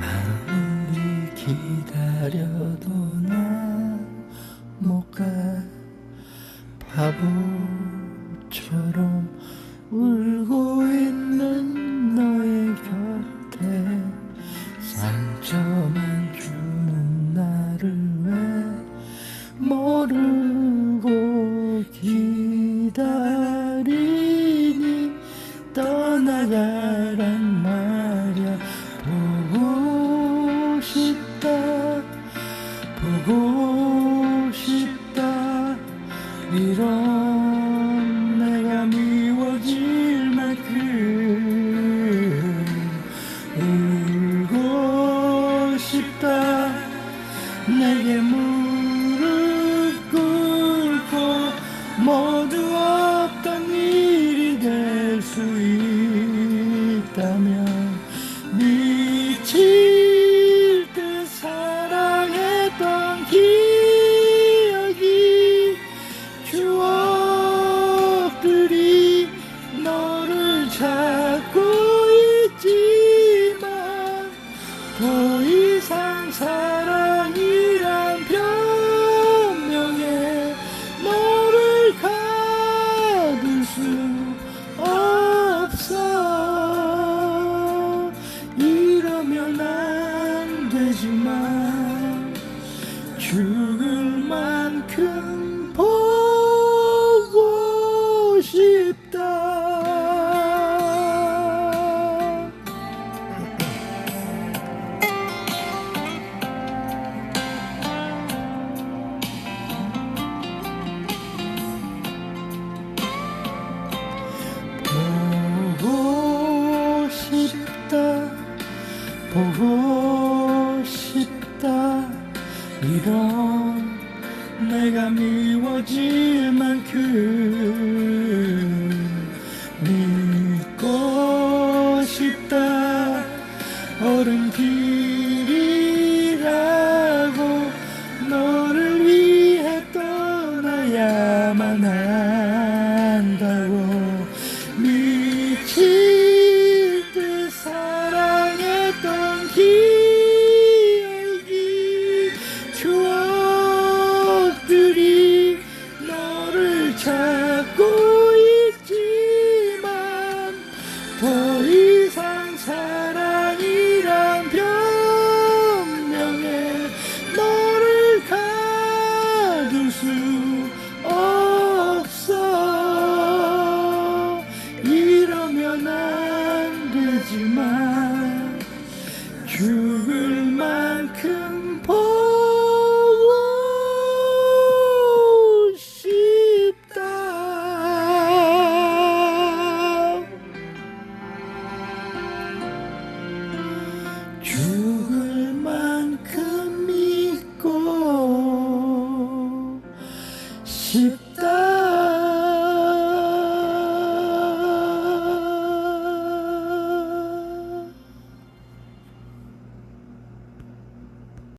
아무리 기다려도 나못가 바보처럼 울고 있는 너의 곁에 상처만 주는 나를 왜 모르고 기다리 싶다. 내게 무 더 이상 사랑이란 변명에 너를 가둘 수 없어. 이러면 안 되지만 죽을 만큼 보고 싶다. 이런 내가 미워질 만큼 keep